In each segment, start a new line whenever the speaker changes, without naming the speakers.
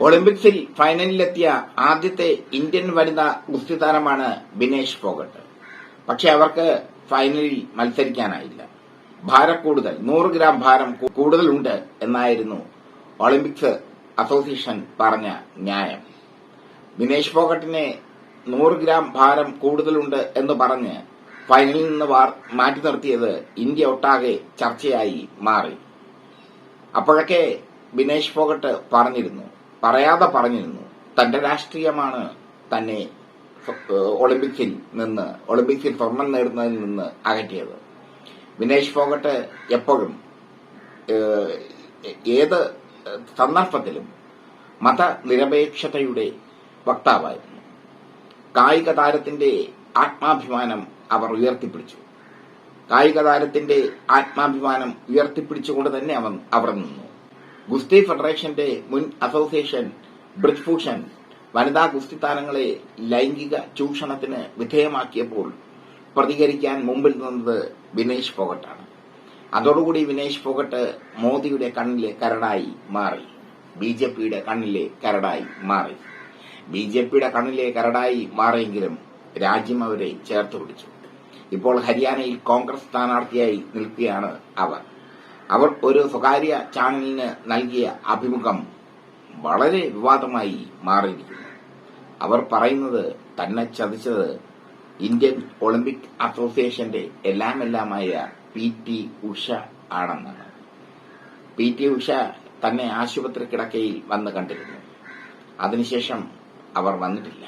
ഒളിമ്പിക്സിൽ ഫൈനലിലെത്തിയ ആദ്യത്തെ ഇന്ത്യൻ വനിതാ ഗുസ്തി താരമാണ് ബിനേഷ് ഫോഗട്ട് പക്ഷെ അവർക്ക് ഫൈനലിൽ മത്സരിക്കാനായില്ല. ഭാരം കൂടുതൽ നൂറ് ഗ്രാം ഭാരം കൂടുതലുണ്ട് എന്നായിരുന്നു ഒളിമ്പിക്സ് അസോസിയേഷൻ പറഞ്ഞ ന്യായം. ബിനേഷ് ഫോഗട്ടിനെ നൂറ് ഗ്രാം ഭാരം കൂടുതലുണ്ട് എന്ന് പറഞ്ഞ് ഫൈനലിൽ നിന്ന് മാറ്റി നിർത്തിയത് ഇന്ത്യ ഒട്ടാകെ ചർച്ചയായി മാറി. അപ്പോഴൊക്കെ ബിനേഷ് ഫോഗട്ട് പറഞ്ഞിരുന്നു പറയാതെ പറഞ്ഞിരുന്നു. തന്റെ രാഷ്ട്രീയമാണ് തന്നെ ഒളിമ്പിക്സിൽ നിന്ന് ഒളിമ്പിക്സിൽ സ്വർണം നേടുന്നതിൽ നിന്ന് അകറ്റിയത്. വിനേഷ് ഫോഗട്ട് എപ്പോഴും ഏത് സന്ദർഭത്തിലും മതനിരപേക്ഷതയുടെ വക്താവായിരുന്നു. കായിക താരത്തിന്റെ ആത്മാഭിമാനം അവർ ഉയർത്തിപ്പിടിച്ചു. കായിക താരത്തിന്റെ ആത്മാഭിമാനം ഉയർത്തിപ്പിടിച്ചുകൊണ്ട് തന്നെ അവൻ അവർ നിന്നു. ഗുസ്തി ഫെഡറേഷന്റെ മുൻ അസോസിയേഷൻ ബ്രിജ്ഭൂഷൺ വനിതാ ഗുസ്തി താരങ്ങളെ ലൈംഗിക ചൂഷണത്തിന് വിധേയമാക്കിയപ്പോൾ പ്രതികരിക്കാൻ മുമ്പിൽ നിന്നത് വിനേഷ് ഫോഗട്ടാണ്. അതോടുകൂടി വിനേഷ് ഫോഗട്ട് മോദിയുടെ കണ്ണിലെ കരടായി മാറി. ബി ജെ പിയുടെ കണ്ണിലെ കരടായി മാറി. ബി ജെ പിയുടെ കണ്ണിലെ കരടായി മാറിയെങ്കിലും രാജ്യം അവരെ ചേർത്ത് പിടിച്ചു. ഇപ്പോൾ ഹരിയാനയിൽ കോൺഗ്രസ് സ്ഥാനാർത്ഥിയായി നിൽക്കുകയാണ് അവർ. അവർ ഒരു സ്വകാര്യ ചാനലിന് നൽകിയ അഭിമുഖം വളരെ വിവാദമായി മാറിയിരിക്കുന്നു. അവർ പറയുന്നത് തന്നെ ചതിച്ചത് ഇന്ത്യൻ ഒളിമ്പിക് അസോസിയേഷന്റെ എല്ലാമെല്ലാമായ പി ടി ഉഷ ആണെന്നാണ്. പി ടി ഉഷ തന്നെ ആശുപത്രി കിടക്കയിൽ വന്ന് കണ്ടിരുന്നു. അതിനുശേഷം അവർ വന്നിട്ടില്ല.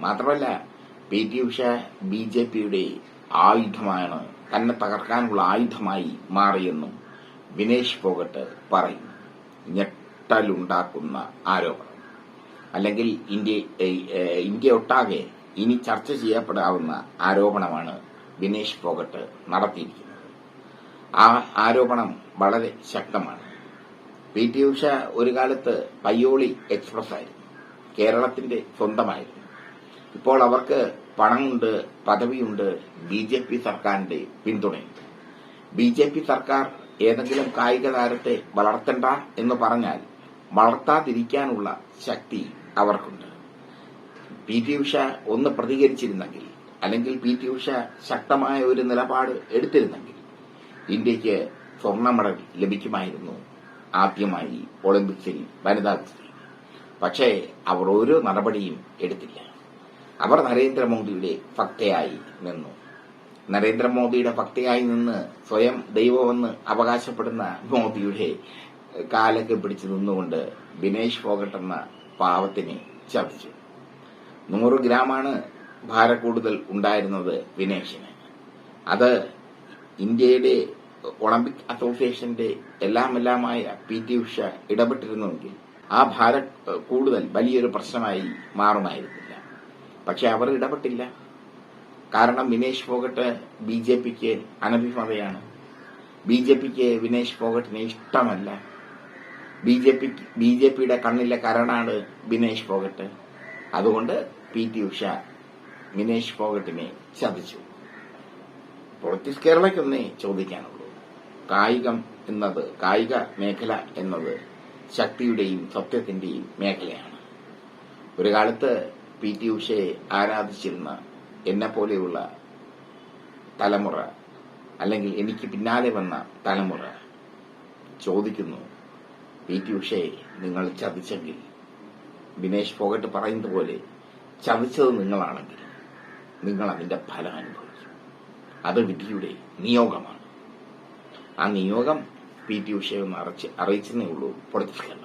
മാത്രമല്ല P T Usha B J പിയുടെ ആയുധമാണ് തന്നെ തകർക്കാനുള്ള ആയുധമായി മാറിയെന്നും വിനേഷ് ഫോഗട്ട് പറയുന്നു. ഞെട്ടലുണ്ടാക്കുന്ന ആരോപണം. അല്ലെങ്കിൽ ഇന്ത്യ ഇന്ത്യ ഒട്ടാകെ ഇനി ചർച്ച ചെയ്യപ്പെടാവുന്ന ആരോപണമാണ് വിനേഷ് ഫോഗട്ട് നടത്തിയിരിക്കുന്നത്. ആ ആരോപണം വളരെ ശക്തമാണ്. പി. ടി. ഉഷ ഒരു കാലത്ത് പയ്യോളി എക്സ്പ്രസ് ആയിരുന്നു കേരളത്തിന്റെ സ്വന്തമായിരുന്നു. ഇപ്പോൾ അവർക്ക് പണമുണ്ട് പദവിയുണ്ട് ബി ജെ പി സർക്കാരിന്റെ പിന്തുണയുണ്ട്. ബി ജെ പി സർക്കാർ ഏതെങ്കിലും കായിക താരത്തെ വളർത്തണ്ട എന്ന് പറഞ്ഞാൽ വളർത്താതിരിക്കാനുള്ള ശക്തി അവർക്കുണ്ട്. പി ടി ഉഷ ഒന്ന് പ്രതികരിച്ചിരുന്നെങ്കിൽ അല്ലെങ്കിൽ പി ടി ഉഷ ശക്തമായ ഒരു നിലപാട് എടുത്തിരുന്നെങ്കിൽ ഇന്ത്യയ്ക്ക് സ്വർണ മെഡൽ ലഭിക്കുമായിരുന്നു ആദ്യമായി ഒളിമ്പിക്സിൽ വനിതാ പക്ഷേ അവർ ഒരു നടപടിയും എടുത്തില്ല. അവർ നരേന്ദ്രമോദിയുടെ ഭക്തയായി നിന്നു. നരേന്ദ്രമോദിയുടെ ഭക്തിയായി നിന്ന് സ്വയം ദൈവമെന്ന് അവകാശപ്പെടുന്ന മോദിയുടെ കാലൊക്കെ പിടിച്ചു നിന്നുകൊണ്ട് ബിനേഷ് ഫോഗട്ട് എന്ന പാവത്തിനെ ചതിച്ചു നൂറ് ഗ്രാമാണ് ഭാരക്കൂടുതൽ ഉണ്ടായിരുന്നത് വിനേഷിന് അത് ഇന്ത്യയുടെ ഒളിമ്പിക് അസോസിയേഷന്റെ എല്ലാമെല്ലാമായ പി ടി ഉഷ ഇടപെട്ടിരുന്നുവെങ്കിൽ ആ ഭാര കൂടുതൽ വലിയൊരു പ്രശ്നമായി മാറുമായിരുന്നില്ല. പക്ഷെ അവർ ഇടപെട്ടില്ല. കാരണം വിനേഷ് ഫോഗട്ട് ബി ജെ പിക്ക് അനഭിമതയാണ്. ബി ജെ പിക്ക് വിനേഷ് ഫോഗട്ടിനെ ഇഷ്ടമല്ല. B J P B J പിയുടെ കണ്ണിലെ കരടാണ് വിനേഷ് ഫോഗട്ട്. അതുകൊണ്ട് പി ടി ഉഷ വിനേഷ് ഫോഗട്ടിനെ ചതിച്ചു. പൊളിറ്റിക്സ് കേരളയ്ക്കൊന്നേ ചോദിക്കാനുള്ളൂ. കായികം എന്നത് കായിക മേഖല എന്നത് ശക്തിയുടെയും സത്യത്തിന്റെയും മേഖലയാണ്. ഒരു കാലത്ത് പി ടി ഉഷയെ ആരാധിച്ചിരുന്ന എന്നെ പോലെയുള്ള തലമുറ അല്ലെങ്കിൽ എനിക്ക് പിന്നാലെ വന്ന തലമുറ ചോദിക്കുന്നു പി ടി ഉഷയെ നിങ്ങൾ ചതിച്ചെങ്കിൽ? ബിനേഷ് ഫോഗട്ട് പറയുന്നത് പോലെ ചതിച്ചത് നിങ്ങളാണെങ്കിൽ നിങ്ങൾ അതിന്റെ ഫലം അനുഭവിക്കും. അത് വിധിയുടെ നിയോഗമാണ്. ആ നിയോഗം പി ടി ഉഷയെ ഒന്ന് അറിയിച്ചെന്നേ ഉള്ളൂ പൊളിറ്റിക്സ് കേരളം